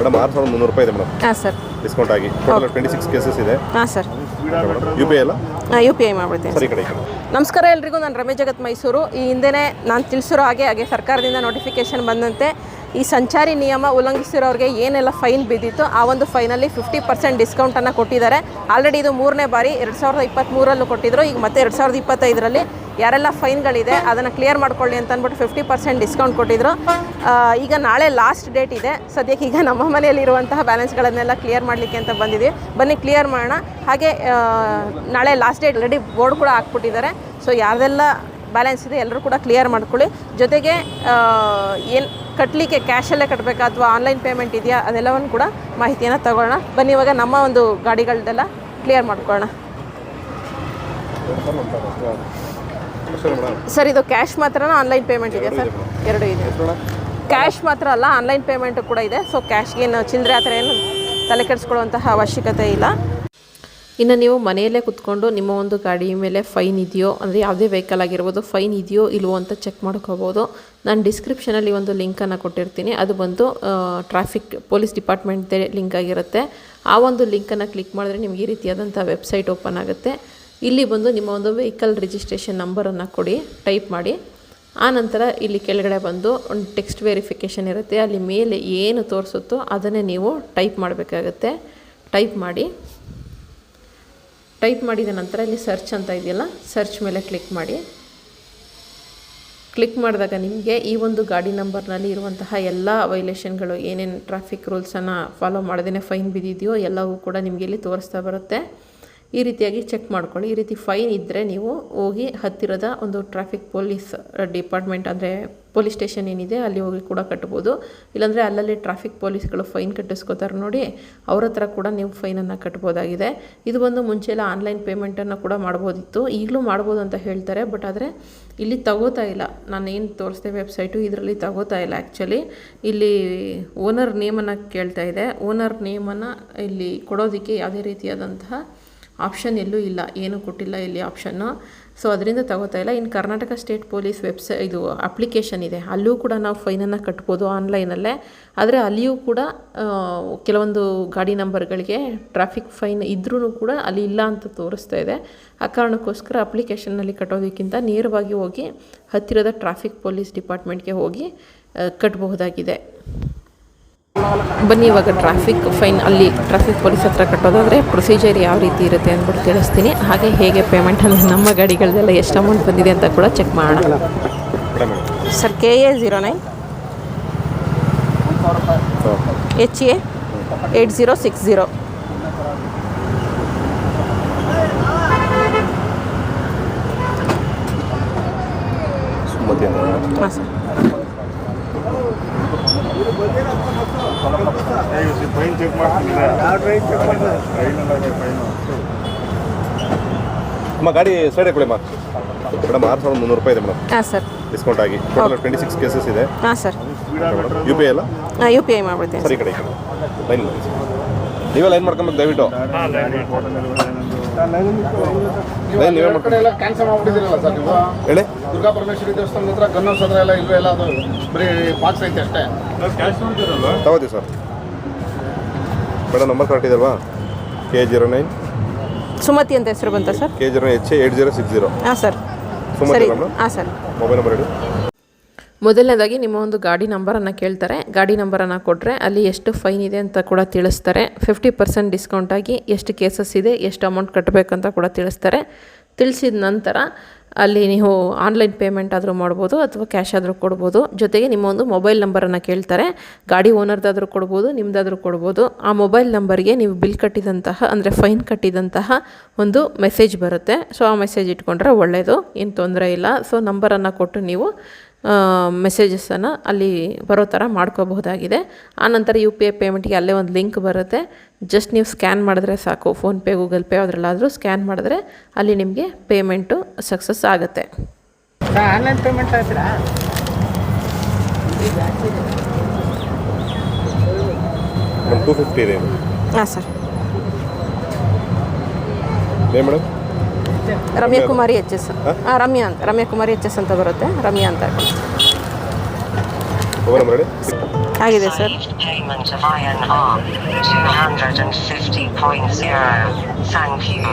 Madam ಆರು ಸಾವಿರದ ಮುನ್ನೂರು ರೂಪಾಯಿ ಇದೆ ಮೇಡಮ್. ಹಾಂ ಸರ್. ಡಿಸ್ಕೌಂಟ್ ಆಗಿ. ಟೋಟಲ್ ಟ್ವೆಂಟಿ ಸಿಕ್ಸ್ ಕೇಸಸ್ ಇದೆ. ಹಾಂ ಸರ್. ಯು ಪಿ ಐ ಎಲ್ಲ ಯು ಪಿ ಐ ಮಾಡ್ಬಿಡ್ತೀನಿ ಸರಿ ಕಡೆ ನಮಸ್ಕಾರ ಎಲ್ರಿಗೂ ನಾನು ರಮೇಶ್ ಜಗತ್ ಮೈಸೂರು. ಈ ಹಿಂದೆನೇ ನಾನು ತಿಳಿಸಿರೋ ಹಾಗೆ ಹಾಗೆ ಸರ್ಕಾರದಿಂದ ನೋಟಿಫಿಕೇಶನ್ ಬಂದಂತೆ ಈ ಸಂಚಾರಿ ನಿಯಮ ಉಲ್ಲಂಘಿಸಿರೋರಿಗೆ ಏನೆಲ್ಲ ಫೈನ್ ಬಿದ್ದಿತ್ತು ಆ ಒಂದು ಫೈನಲ್ಲಿ ಫಿಫ್ಟಿ ಪರ್ಸೆಂಟ್ ಡಿಸ್ಕೌಂಟನ್ನು ಕೊಟ್ಟಿದ್ದಾರೆ. ಆಲ್ರೆಡಿ ಇದು ಮೂರನೇ ಬಾರಿ ಎರಡು ಸಾವಿರದ ಇಪ್ಪತ್ತ್ಮೂರಲ್ಲೂ ಕೊಟ್ಟಿದ್ದರು ಈಗ ಮತ್ತೆ ಎರಡು ಸಾವಿರದ ಇಪ್ಪತ್ತೈದರಲ್ಲಿ ಯಾರೆಲ್ಲ ಫೈನ್ಗಳಿದೆ ಅದನ್ನು ಕ್ಲಿಯರ್ ಮಾಡ್ಕೊಳ್ಳಿ ಅಂತ ಅಂದ್ಬಿಟ್ಟು ಫಿಫ್ಟಿ ಪರ್ಸೆಂಟ್ ಡಿಸ್ಕೌಂಟ್ ಕೊಟ್ಟಿದ್ರು ಈಗ ನಾಳೆ ಲಾಸ್ಟ್ ಡೇಟ್ ಇದೆ. ಸದ್ಯಕ್ಕೆ ಈಗ ನಮ್ಮ ಮನೆಯಲ್ಲಿರುವಂತಹ ಬ್ಯಾಲೆನ್ಸ್ಗಳನ್ನೆಲ್ಲ ಕ್ಲಿಯರ್ ಮಾಡಲಿಕ್ಕೆ ಅಂತ ಬಂದಿದ್ದೀವಿ. ಬನ್ನಿ ಕ್ಲಿಯರ್ ಮಾಡೋಣ. ಹಾಗೆ ನಾಳೆ ಲಾಸ್ಟ್ ಡೇಟ್ ರೆಡಿ ಬೋರ್ಡ್ ಕೂಡ ಹಾಕ್ಬಿಟ್ಟಿದ್ದಾರೆ. ಸೊ ಯಾರ್ದೆಲ್ಲ ಬ್ಯಾಲೆನ್ಸ್ ಇದೆ ಎಲ್ಲರೂ ಕೂಡ ಕ್ಲಿಯರ್ ಮಾಡ್ಕೊಳ್ಳಿ. ಜೊತೆಗೆ ಏನು ಕಟ್ಟಲಿಕ್ಕೆ ಕ್ಯಾಶಲ್ಲೇ ಕಟ್ಟಬೇಕಾ ಅಥವಾ ಆನ್ಲೈನ್ ಪೇಮೆಂಟ್ ಇದೆಯಾ ಅದೆಲ್ಲವನ್ನು ಕೂಡ ಮಾಹಿತಿಯನ್ನು ತಗೊಳ್ಳೋಣ. ಬನ್ನಿ ಇವಾಗ ನಮ್ಮ ಒಂದು ಗಾಡಿಗಳದ್ದೆಲ್ಲ ಕ್ಲಿಯರ್ ಮಾಡ್ಕೊಳ್ಳೋಣ. ಸರಿ ಇದು ಕ್ಯಾಶ್ ಮಾತ್ರನಾ ಆನ್ಲೈನ್ ಪೇಮೆಂಟ್ ಇದೆ ಸರ್? ಎರಡು ಇದೆ. ಕ್ಯಾಶ್ ಮಾತ್ರ ಅಲ್ಲ ಆನ್ಲೈನ್ ಪೇಮೆಂಟು ಕೂಡ ಇದೆ. ಸೊ ಕ್ಯಾಶ್ಗೇನು ಚಿಲ್ಲರೆ ಆ ಥರ ಏನು ತಲೆ ಕೆಡಿಸ್ಕೊಳ್ಳುವಂತಹ ಅವಶ್ಯಕತೆ ಇಲ್ಲ. ಇನ್ನು ನೀವು ಮನೆಯಲ್ಲೇ ಕುತ್ಕೊಂಡು ನಿಮ್ಮ ಒಂದು ಗಾಡಿ ಮೇಲೆ ಫೈನ್ ಇದೆಯೋ ಅಂದರೆ ಯಾವುದೇ ವೆಹಿಕಲ್ ಆಗಿರ್ಬೋದು ಫೈನ್ ಇದೆಯೋ ಇಲ್ವೋ ಅಂತ ಚೆಕ್ ಮಾಡ್ಕೋಬೋದು ನಾನು ಡಿಸ್ಕ್ರಿಪ್ಷನಲ್ಲಿ ಒಂದು ಲಿಂಕನ್ನು ಕೊಟ್ಟಿರ್ತೀನಿ. ಅದು ಬಂದು ಟ್ರಾಫಿಕ್ ಪೊಲೀಸ್ ಡಿಪಾರ್ಟ್ಮೆಂಟ್ದೇ ಲಿಂಕ್ ಆಗಿರುತ್ತೆ. ಆ ಒಂದು ಲಿಂಕನ್ನು ಕ್ಲಿಕ್ ಮಾಡಿದ್ರೆ ನಿಮಗೆ ಈ ರೀತಿಯಾದಂಥ ವೆಬ್ಸೈಟ್ ಓಪನ್ ಆಗುತ್ತೆ. ಇಲ್ಲಿ ಬಂದು ನಿಮ್ಮ ಒಂದು ವೆಹಿಕಲ್ ರಿಜಿಸ್ಟ್ರೇಷನ್ ನಂಬರನ್ನು ಕೊಡಿ ಟೈಪ್ ಮಾಡಿ. ಆ ನಂತರ ಇಲ್ಲಿ ಕೆಳಗಡೆ ಬಂದು ಒಂದು ಟೆಕ್ಸ್ಟ್ ವೆರಿಫಿಕೇಷನ್ ಇರುತ್ತೆ. ಅಲ್ಲಿ ಮೇಲೆ ಏನು ತೋರಿಸುತ್ತೋ ಅದನ್ನೇ ನೀವು ಟೈಪ್ ಮಾಡಬೇಕಾಗತ್ತೆ. ಟೈಪ್ ಮಾಡಿ. ಟೈಪ್ ಮಾಡಿದ ನಂತರ ಇಲ್ಲಿ ಸರ್ಚ್ ಅಂತ ಇದೆಯಲ್ಲ ಸರ್ಚ್ ಮೇಲೆ ಕ್ಲಿಕ್ ಮಾಡಿ. ಕ್ಲಿಕ್ ಮಾಡಿದಾಗ ನಿಮಗೆ ಈ ಒಂದು ಗಾಡಿ ನಂಬರ್ನಲ್ಲಿ ಇರುವಂತಹ ಎಲ್ಲ ವೈಲೇಷನ್ಗಳು ಏನೇನು ಟ್ರಾಫಿಕ್ ರೂಲ್ಸನ್ನು ಫಾಲೋ ಮಾಡದೇ ಫೈನ್ ಬಿದ್ದಿದೆಯೋ ಎಲ್ಲವೂ ಕೂಡ ನಿಮಗೆ ಇಲ್ಲಿ ತೋರಿಸ್ತಾ ಬರುತ್ತೆ. ಈ ರೀತಿಯಾಗಿ ಚೆಕ್ ಮಾಡ್ಕೊಳ್ಳಿ. ಈ ರೀತಿ ಫೈನ್ ಇದ್ದರೆ ನೀವು ಹೋಗಿ ಹತ್ತಿರದ ಒಂದು ಟ್ರಾಫಿಕ್ ಪೊಲೀಸ್ ಡಿಪಾರ್ಟ್ಮೆಂಟ್ ಅಂದರೆ ಪೊಲೀಸ್ ಸ್ಟೇಷನ್ ಏನಿದೆ ಅಲ್ಲಿ ಹೋಗಿ ಕೂಡ ಕಟ್ಬೋದು. ಇಲ್ಲಾಂದರೆ ಅಲ್ಲಲ್ಲಿ ಟ್ರಾಫಿಕ್ ಪೊಲೀಸ್ಗಳು ಫೈನ್ ಕಟ್ಟಿಸ್ಕೋತಾರೆ ನೋಡಿ. ಅವ್ರ ಹತ್ರ ಕೂಡ ನೀವು ಫೈನನ್ನು ಕಟ್ಬೋದಾಗಿದೆ. ಇದು ಬಂದು ಮುಂಚೆ ಎಲ್ಲ ಆನ್ಲೈನ್ ಪೇಮೆಂಟನ್ನು ಕೂಡ ಮಾಡ್ಬೋದಿತ್ತು. ಈಗಲೂ ಮಾಡ್ಬೋದು ಅಂತ ಹೇಳ್ತಾರೆ. ಬಟ್ ಆದರೆ ಇಲ್ಲಿ ತಗೋತಾ ಇಲ್ಲ. ನಾನು ಏನು ತೋರಿಸ್ದೆ ವೆಬ್ಸೈಟು ಇದರಲ್ಲಿ ತಗೋತಾ ಇಲ್ಲ ಆ್ಯಕ್ಚುಲಿ ಇಲ್ಲಿ ಓನರ್ ನೇಮನ್ನು ಕೇಳ್ತಾ ಇದೆ. ಓನರ್ ನೇಮನ್ನು ಇಲ್ಲಿ ಕೊಡೋದಕ್ಕೆ ಯಾವುದೇ ರೀತಿಯಾದಂತಹ ಆಪ್ಷನ್ ಎಲ್ಲೂ ಇಲ್ಲ. ಏನೂ ಕೊಟ್ಟಿಲ್ಲ ಇಲ್ಲಿ ಆಪ್ಷನ್ನು ಸೊ ಅದರಿಂದ ತಗೋತಾ ಇಲ್ಲ. ಇನ್ನು ಕರ್ನಾಟಕ ಸ್ಟೇಟ್ ಪೊಲೀಸ್ ವೆಬ್ಸೈ ಇದು ಅಪ್ಲಿಕೇಶನ್ ಇದೆ. ಅಲ್ಲೂ ಕೂಡ ನಾವು ಫೈನನ್ನು ಕಟ್ಬೋದು ಆನ್ಲೈನಲ್ಲೇ ಆದರೆ ಅಲ್ಲಿಯೂ ಕೂಡ ಕೆಲವೊಂದು ಗಾಡಿ ನಂಬರ್ಗಳಿಗೆ ಟ್ರಾಫಿಕ್ ಫೈನ್ ಇದ್ರೂ ಕೂಡ ಅಲ್ಲಿ ಇಲ್ಲ ಅಂತ ತೋರಿಸ್ತಾ ಇದೆ. ಆ ಕಾರಣಕ್ಕೋಸ್ಕರ ಅಪ್ಲಿಕೇಶನ್ನಲ್ಲಿ ಕಟ್ಟೋದಕ್ಕಿಂತ ನೇರವಾಗಿ ಹೋಗಿ ಹತ್ತಿರದ ಟ್ರಾಫಿಕ್ ಪೊಲೀಸ್ ಡಿಪಾರ್ಟ್ಮೆಂಟ್ಗೆ ಹೋಗಿ ಕಟ್ಟಬಹುದಾಗಿದೆ ಬನ್ನಿ ಇವಾಗ ಟ್ರಾಫಿಕ್ ಫೈನ್ ಅಲ್ಲಿ ಟ್ರಾಫಿಕ್ ಪೊಲೀಸ್ ಹತ್ರ ಕಟ್ಟೋದಾದರೆ ಪ್ರೊಸೀಜರ್ ಯಾವ ರೀತಿ ಇರುತ್ತೆ ಅಂದ್ಬಿಟ್ಟು ತಿಳಿಸ್ತೀನಿ. ಹಾಗೆ ಹೇಗೆ ಪೇಮೆಂಟ್ ಅಂದರೆ ನಮ್ಮ ಗಾಡಿಗಳದೆಲ್ಲ ಎಷ್ಟು ಅಮೌಂಟ್ ಬಂದಿದೆ ಅಂತ ಕೂಡ ಚೆಕ್ ಮಾಡೋಣ. Sir K A zero nine H A eight zero six zero ಹಾಂ ಅಂತ ಮೇಡಮ್ ಹಾಂ ಸರ್ ಅಮ್ಮ ಗಾಡಿ ಸೈಡ್ ಕೊಡಿ ಅಮ್ಮ. ಮೇಡಮ್ ಆರು ಸಾವಿರದ ಮುನ್ನೂರು ರೂಪಾಯಿ ಇದೆ ಮೇಡಮ್. ಹಾಂ ಸರ್. ಡಿಸ್ಕೌಂಟ್ ಆಗಿ. ಟೋಟಲ್ ಟ್ವೆಂಟಿ ಸಿಕ್ಸ್ ಕೇಸಸ್ ಇದೆ. ಹಾಂ ಸರ್. ಯು ಪಿ ಐ ಎಲ್ಲ ಯು ಪಿ ಐ ಮಾಡ್ಬಿಡ್ತೀನಿ. ಸರಿ ಕಡೆ ಲೈನ್ ನೀವೇ ಲೈನ್ ಮಾಡ್ಕೊಬೇಕು ದಯವಿಟ್ಟು. ಲೈನ್ ನೀವೇ ಮಾಡ್ಕೊಂಡು ಎಲ್ಲ ಕ್ಯಾನ್ಸಲ್ ಮಾಡ್ಬಿಟ್ಟಿದ್ದೀರಲ್ಲ ಸರ್ ನೀವು? ಹೇಳಿ. ದುರ್ಗಾ ಪರಮೇಶ್ವರಿ ದೇವಸ್ಥಾನದ ಹತ್ರ ಗನ್ನ ಹತ್ರ ಎಲ್ಲ ಇಲ್ವೇ ಎಲ್ಲ ಅದು ಬರೀ ಬಾಕ್ಸ್ ಐತೆ ಅಷ್ಟೇ. ತಗೋತೀವಿ ಸರ್. ಮೇಡಮ್ ನಂಬರ್ ಕರೆಕ್ಟ್ ಇದಲ್ವಾ? ಕೆ ಜೀರೋ ನೈನ್ ಸುಮತಿ ಅಂತ ಹೆಸರು ಬಂತ sir? K zero H eight zero six zero ಹಾಂ ಸರ್. ಸುಮತಿ ಮೇಡಮ್ ಹಾಂ ಸರ್. ಮೊಬೈಲ್ ನಂಬರ್ ಹೇಳಿ. ಮೊದಲನೇದಾಗಿ ನಿಮ್ಮ ಒಂದು ಗಾಡಿ ನಂಬರನ್ನು ಕೇಳ್ತಾರೆ. ಗಾಡಿ ನಂಬರನ್ನು ಕೊಟ್ಟರೆ ಅಲ್ಲಿ ಎಷ್ಟು ಫೈನ್ ಇದೆ ಅಂತ ಕೂಡ ತಿಳಿಸ್ತಾರೆ. ಫಿಫ್ಟಿ ಪರ್ಸೆಂಟ್ ಡಿಸ್ಕೌಂಟಾಗಿ ಎಷ್ಟು ಕೇಸಸ್ ಇದೆ ಎಷ್ಟು ಅಮೌಂಟ್ ಕಟ್ಟಬೇಕಂತ ಕೂಡ ತಿಳಿಸ್ತಾರೆ. ತಿಳಿಸಿದ ನಂತರ ಅಲ್ಲಿ ನೀವು ಆನ್ಲೈನ್ ಪೇಮೆಂಟ್ ಆದರೂ ಮಾಡ್ಬೋದು ಅಥವಾ ಕ್ಯಾಶ್ ಆದರೂ ಕೊಡ್ಬೋದು. ಜೊತೆಗೆ ನಿಮ್ಮ ಒಂದು ಮೊಬೈಲ್ ನಂಬರನ್ನು ಕೇಳ್ತಾರೆ. ಗಾಡಿ ಓನರ್ದಾದರೂ ಕೊಡ್ಬೋದು ನಿಮ್ಮದಾದರೂ ಕೊಡ್ಬೋದು. ಆ ಮೊಬೈಲ್ ನಂಬರ್ಗೆ ನೀವು ಬಿಲ್ ಕಟ್ಟಿದಂತಹ, ಅಂದರೆ ಫೈನ್ ಕಟ್ಟಿದಂತಹ ಒಂದು ಮೆಸೇಜ್ ಬರುತ್ತೆ. ಸೊ ಆ ಮೆಸೇಜ್ ಇಟ್ಕೊಂಡ್ರೆ ಒಳ್ಳೆಯದು ಏನು ತೊಂದರೆ ಇಲ್ಲ. ಸೊ ನಂಬರನ್ನು ಕೊಟ್ಟು ನೀವು ಮೆಸೇಜಸನ್ನು ಅಲ್ಲಿ ಬರೋ ಥರ ಮಾಡ್ಕೋಬಹುದಾಗಿದೆ. ಆನಂತರ ಯು ಪಿ ಐ ಪೇಮೆಂಟ್ಗೆ ಅಲ್ಲೇ ಒಂದು ಲಿಂಕ್ ಬರುತ್ತೆ. ಜಸ್ಟ್ ನೀವು ಸ್ಕ್ಯಾನ್ ಮಾಡಿದ್ರೆ ಸಾಕು. ಫೋನ್ಪೇ ಗೂಗಲ್ ಪೇ ಅದರಲ್ಲಾದರೂ ಸ್ಕ್ಯಾನ್ ಮಾಡಿದ್ರೆ ಅಲ್ಲಿ ನಿಮಗೆ ಪೇಮೆಂಟು ಸಕ್ಸಸ್ ಆಗುತ್ತೆ. ಆನ್ಲೈನ್ ಪೇಮೆಂಟ್ ಆಯ್ತಾ ಮೇಡಮ್ ಟೂ ಫಿಫ್ಟಿ ಇದೆ. ಹಾಂ sir madam? Ramya Kumari H S ಹಾಂ ರಮ್ಯಾ ಅಂತ ರಮ್ಯಾ ಕುಮಾರಿ ಎಚ್ ಎಸ್ ಅಂತ ಬರುತ್ತೆ ರಮ್ಯಾ ಅಂತ ಮೊಬೈಲ್ ನಂಬರ್ ಹೇಳಿ ಆಗಿದೆ sir Received payment of INR 250.0. Thank you.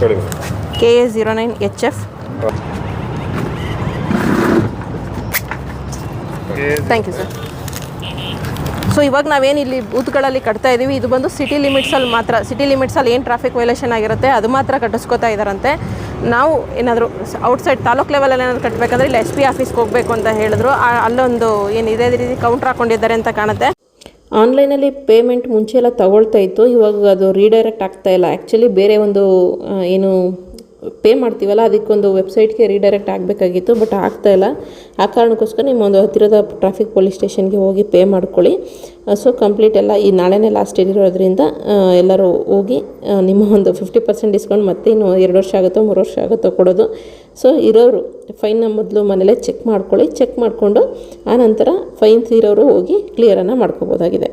ಹೇಳಿ K A zero nine H F thank you sir so ಇವಾಗ ನಾವೇನು ಇಲ್ಲಿ ಬೂತ್ಗಳಲ್ಲಿ ಕಟ್ತಾ ಇದ್ದೀವಿ ಇದು ಬಂದು ಸಿಟಿ ಲಿಮಿಟ್ಸಲ್ಲಿ ಮಾತ್ರ ಸಿಟಿ ಲಿಮಿಟ್ಸಲ್ಲಿ ಏನು ಟ್ರಾಫಿಕ್ ವೈಲೇಷನ್ ಆಗಿರುತ್ತೆ, ಅದು ಮಾತ್ರ ಕಟ್ಟಿಸ್ಕೊತಾ ಇದ್ದಾರಂತೆ ನಾವು ಏನಾದರೂ ಔಟ್ಸೈಡ್ ತಾಲೂಕ್ ಲೆವೆಲಲ್ಲಿ ಏನಾದರೂ ಕಟ್ಟಬೇಕಂದ್ರೆ ಇಲ್ಲಿ ಎಸ್ ಪಿ ಆಫೀಸ್ಗೆ ಹೋಗಬೇಕು ಅಂತ ಹೇಳಿದ್ರು. ಅಲ್ಲೊಂದು ಏನು ಇದೇ ರೀತಿ ಕೌಂಟರ್ ಹಾಕೊಂಡಿದ್ದಾರೆ ಅಂತ ಕಾಣುತ್ತೆ. ಆನ್ಲೈನಲ್ಲಿ ಪೇಮೆಂಟ್ ಮುಂಚೆ ಎಲ್ಲ ತಗೊಳ್ತಾ ಇತ್ತು, ಇವಾಗ ಅದು ರೀಡೈರೆಕ್ಟ್ ಆಗ್ತಾ ಇಲ್ಲ. ಆ್ಯಕ್ಚುಲಿ ಬೇರೆ ಒಂದು ಏನು ಪೇ ಮಾಡ್ತೀವಲ್ಲ, ಅದಕ್ಕೊಂದು ವೆಬ್ಸೈಟ್ಗೆ ರೀಡೈರೆಕ್ಟ್ ಆಗಬೇಕಾಗಿತ್ತು ಬಟ್ ಆಗ್ತಾ ಇಲ್ಲ. ಆ ಕಾರಣಕ್ಕೋಸ್ಕರ ನಿಮ್ಮ ಒಂದು ಹತ್ತಿರದ ಟ್ರಾಫಿಕ್ ಪೊಲೀಸ್ ಸ್ಟೇಷನ್ಗೆ ಹೋಗಿ ಪೇ ಮಾಡ್ಕೊಳ್ಳಿ. ಸೊ ಕಂಪ್ಲೀಟ್ ಎಲ್ಲ ಈ ನಾಳೆನೇ ಲಾಸ್ಟ್ ಡೇಟ್ ಇರೋದ್ರಿಂದ ಎಲ್ಲರೂ ಹೋಗಿ ನಿಮ್ಮ ಒಂದು ಫಿಫ್ಟಿ ಪರ್ಸೆಂಟ್ ಡಿಸ್ಕೌಂಟ್ ಮತ್ತೆ ಇನ್ನು ಎರಡು ವರ್ಷ ಆಗುತ್ತೋ, ಮೂರು ವರ್ಷ ಆಗುತ್ತೋ ಕೊಡೋದು. ಸೊ ಇರೋರು ಫೈನ್ನ ಮೊದಲು ಮನೇಲೇ ಚೆಕ್ ಮಾಡ್ಕೊಳ್ಳಿ. ಚೆಕ್ ಮಾಡಿಕೊಂಡು ಆನಂತರ ಫೈನ್ಸ್ ಇರೋರು ಹೋಗಿ ಕ್ಲಿಯರನ್ನು ಮಾಡ್ಕೋಬೋದಾಗಿದೆ.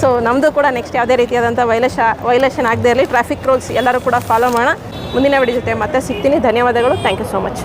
ಸೊ ನಮ್ಮದು ಕೂಡ ನೆಕ್ಸ್ಟ್ ಯಾವುದೇ ರೀತಿಯಾದಂಥ ವೈಲೇಷ ವೈಲೇಷನ್ ಆಗದೇ ಇರಲಿ ಟ್ರಾಫಿಕ್ ರೂಲ್ಸ್ ಎಲ್ಲರೂ ಕೂಡ ಫಾಲೋ ಮಾಡೋಣ. ಮುಂದಿನ ವಿಡಿಯೋ ಜೊತೆ ಮತ್ತೆ ಸಿಗ್ತೀನಿ. ಧನ್ಯವಾದಗಳು. Thank you so much